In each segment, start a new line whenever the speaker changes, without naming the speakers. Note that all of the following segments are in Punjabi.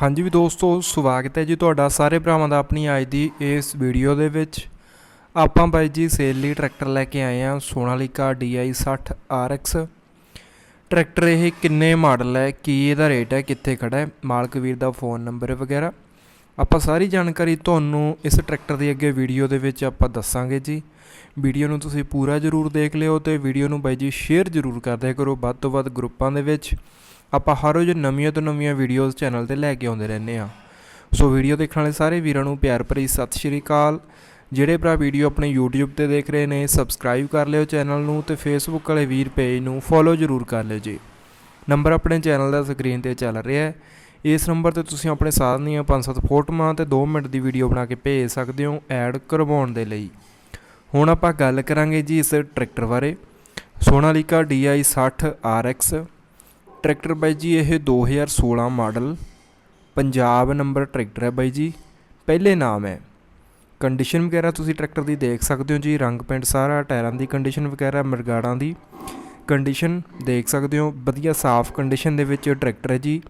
ਹਾਂਜੀ ਵੀ ਦੋਸਤੋ, ਸਵਾਗਤ ਹੈ ਜੀ ਤੁਹਾਡਾ ਸਾਰੇ ਭਰਾਵਾਂ ਦਾ ਆਪਣੀ ਅੱਜ ਦੀ ਇਸ ਵੀਡੀਓ ਦੇ ਵਿੱਚ। ਆਪਾਂ ਬਾਈ ਜੀ ਸੇਲ ਲਈ ਟਰੈਕਟਰ ਲੈ ਕੇ ਆਏ ਆ ਸੋਨਾਲੀਕਾ DI 60 RX ਟਰੈਕਟਰ ਇਹ ਕਿੰਨੇ ਮਾਡਲ ਹੈ, ਕੀ ਇਹਦਾ ਰੇਟ ਹੈ, ਕਿੱਥੇ ਖੜਾ ਹੈ, ਮਾਲਕ ਵੀਰ ਦਾ ਫੋਨ ਨੰਬਰ ਵਗੈਰਾ। ਆਪਾਂ ਸਾਰੀ ਜਾਣਕਾਰੀ ਤੁਹਾਨੂੰ ਇਸ ਟਰੈਕਟਰ ਦੀ ਅੱਗੇ ਵੀਡੀਓ ਦੇ ਵਿੱਚ ਆਪਾਂ ਦੱਸਾਂਗੇ ਜੀ। ਵੀਡੀਓ ਨੂੰ ਤੁਸੀਂ ਪੂਰਾ ਜ਼ਰੂਰ ਦੇਖ ਲਿਓ ਤੇ ਵੀਡੀਓ ਨੂੰ ਬਾਈ ਜੀ ਸ਼ੇਅਰ ਜ਼ਰੂਰ ਕਰਦੇ ਕਰੋ ਵੱਧ ਤੋਂ ਵੱਧ ਗਰੁੱਪਾਂ ਦੇ ਵਿੱਚ। ਆਪਾਂ ਹਰ ਰੋਜ਼ ਨਵੀਆਂ ਤੋਂ ਨਵੀਆਂ ਵੀਡੀਓਜ਼ ਚੈਨਲ ਤੇ ਲੈ ਕੇ ਆਉਂਦੇ ਰਹਿੰਦੇ ਆ ਸੋ ਵੀਡੀਓ ਦੇਖਣ ਵਾਲੇ ਸਾਰੇ ਵੀਰਾਂ ਨੂੰ ਪਿਆਰ ਭਰੀ ਸਤਿ ਸ਼੍ਰੀ ਅਕਾਲ। ਜਿਹੜੇ ਭਰਾ ਵੀਡੀਓ ਆਪਣੇ YouTube ਤੇ ਦੇਖ ਰਹੇ ਨੇ ਸਬਸਕ੍ਰਾਈਬ ਕਰ ਲਿਓ ਚੈਨਲ ਨੂੰ ਤੇ Facebook ਵਾਲੇ ਵੀਰ ਪੇਜ ਨੂੰ ਫੋਲੋ ਜ਼ਰੂਰ ਕਰ ਲਿਓ ਜੀ। ਨੰਬਰ ਆਪਣੇ ਚੈਨਲ ਦਾ ਸਕਰੀਨ ਤੇ ਚੱਲ ਰਿਹਾ ਹੈ। ਇਸ ਨੰਬਰ ਤੇ ਤੁਸੀਂ ਆਪਣੇ ਸਾਰਿਆਂ ਦੀਆਂ 5-7 ਫੋਟੋਆਂ ਤੇ 2 ਮਿੰਟ ਦੀ ਵੀਡੀਓ ਬਣਾ ਕੇ ਭੇਜ ਸਕਦੇ ਹੋ ਐਡ ਕਰਵਾਉਣ ਦੇ ਲਈ। ਹੁਣ ਆਪਾਂ ਗੱਲ ਕਰਾਂਗੇ ਜੀ ਇਸ ਟਰੈਕਟਰ ਬਾਰੇ। ਸੋਨਾਲੀਕਾ DI 60 RX ਟਰੈਕਟਰ ਬਾਈ ਜੀ, ਇਹ 2016 ਮਾਡਲ ਪੰਜਾਬ ਨੰਬਰ ਟਰੈਕਟਰ ਹੈ ਬਾਈ ਜੀ। ਪਹਿਲੇ ਨਾਮ ਹੈ। ਕੰਡੀਸ਼ਨ ਵਗੈਰਾ ਤੁਸੀਂ ਟਰੈਕਟਰ ਦੀ ਦੇਖ ਸਕਦੇ ਹੋ ਜੀ। ਰੰਗ ਪੈਂਟ ਸਾਰਾ, ਟਾਇਰਾਂ ਦੀ ਕੰਡੀਸ਼ਨ ਵਗੈਰਾ, ਮਰਗਾੜਾਂ ਦੀ ਕੰਡੀਸ਼ਨ ਦੇਖ ਸਕਦੇ ਹੋ। ਵਧੀਆ ਸਾਫ਼ ਕੰਡੀਸ਼ਨ ਦੇ ਵਿੱਚ ਟਰੈਕਟਰ ਹੈ ਜੀ।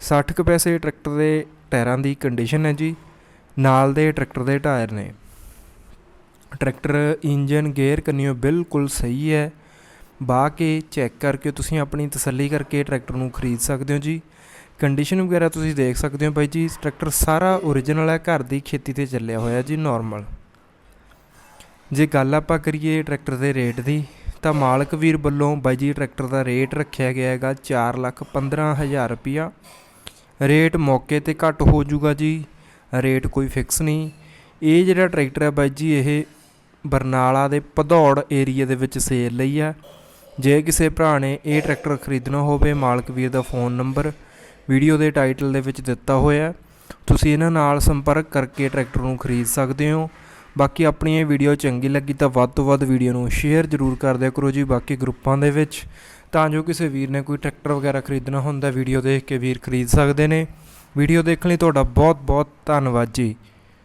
60 ਕੁ ਪੈਸੇ ਟਰੈਕਟਰ ਦੇ ਟਾਇਰਾਂ ਦੀ ਕੰਡੀਸ਼ਨ ਹੈ ਜੀ। ਨਾਲ ਦੇ ਟਰੈਕਟਰ ਦੇ ਟਾਇਰ ਨੇ। ਟਰੈਕਟਰ ਇੰਜਨ, ਗੇਅਰ ਕੰਨਿਓ ਬਿਲਕੁਲ ਸਹੀ ਹੈ। ਬਾਹ ਕੇ ਚੈੱਕ ਕਰਕੇ ਤੁਸੀਂ ਆਪਣੀ ਤਸੱਲੀ ਕਰਕੇ ਟਰੈਕਟਰ ਨੂੰ ਖਰੀਦ ਸਕਦੇ ਹੋ ਜੀ। ਕੰਡੀਸ਼ਨ ਵਗੈਰਾ ਤੁਸੀਂ ਦੇਖ ਸਕਦੇ ਹੋ ਬਾਈ ਜੀ। ਟਰੈਕਟਰ ਸਾਰਾ ਓਰੀਜਨਲ ਹੈ, ਘਰ ਦੀ ਖੇਤੀ ਤੇ ਚੱਲਿਆ ਹੋਇਆ ਜੀ ਨਾਰਮਲ ਜੇ ਗੱਲ ਆਪਾਂ ਕਰੀਏ ਟਰੈਕਟਰ ਦੇ ਰੇਟ ਦੀ, ਤਾਂ ਮਾਲਕ ਵੀਰ ਵੱਲੋਂ ਬਾਈ ਜੀ ਟਰੈਕਟਰ ਦਾ ਰੇਟ ਰੱਖਿਆ ਗਿਆ ਹੈਗਾ 4 ਲੱਖ 15000 ਰੁਪਿਆ ਰੇਟ ਮੌਕੇ ਤੇ ਘੱਟ ਹੋ ਜਾਊਗਾ ਜੀ ਰੇਟ ਕੋਈ ਫਿਕਸ ਨਹੀਂ। ਇਹ ਜਿਹੜਾ ਟਰੈਕਟਰ ਹੈ ਬਾਈ ਜੀ, ਇਹ ਬਰਨਾਲਾ ਦੇ ਭਦੌੜ ਏਰੀਆ ਦੇ ਵਿੱਚ ਸੇਲ ਲਈ ਆ ਜੇ ਕਿਸੇ ਭਰਾ ਨੇ ਇਹ ਟਰੈਕਟਰ ਖਰੀਦਣਾ ਹੋਵੇ, ਮਾਲਕ ਵੀਰ ਦਾ ਫੋਨ ਨੰਬਰ ਵੀਡੀਓ ਦੇ ਟਾਈਟਲ ਦੇ ਵਿੱਚ ਦਿੱਤਾ ਹੋਇਆ ਤੁਸੀਂ ਇਹਨਾਂ ਨਾਲ ਸੰਪਰਕ ਕਰਕੇ ਟਰੈਕਟਰ ਨੂੰ ਖਰੀਦ ਸਕਦੇ ਹੋ। ਬਾਕੀ ਆਪਣੀ ਇਹ ਵੀਡੀਓ ਚੰਗੀ ਲੱਗੀ ਤਾਂ ਵੱਧ ਤੋਂ ਵੱਧ ਵੀਡੀਓ ਨੂੰ ਸ਼ੇਅਰ ਜ਼ਰੂਰ ਕਰ ਦਿਆ ਕਰੋ ਜੀ ਬਾਕੀ ਗਰੁੱਪਾਂ ਦੇ ਵਿੱਚ। ਤਾਂ ਜੋ ਕਿਸੇ ਵੀਰ ਨੇ ਕੋਈ ਟਰੈਕਟਰ ਵਗੈਰਾ ਖਰੀਦਣਾ ਹੁੰਦਾ, ਵੀਡੀਓ ਦੇਖ ਕੇ ਵੀਰ ਖਰੀਦ ਸਕਦੇ ਨੇ। ਵੀਡੀਓ ਦੇਖਣ ਲਈ ਤੁਹਾਡਾ ਬਹੁਤ ਬਹੁਤ ਧੰਨਵਾਦ ਜੀ।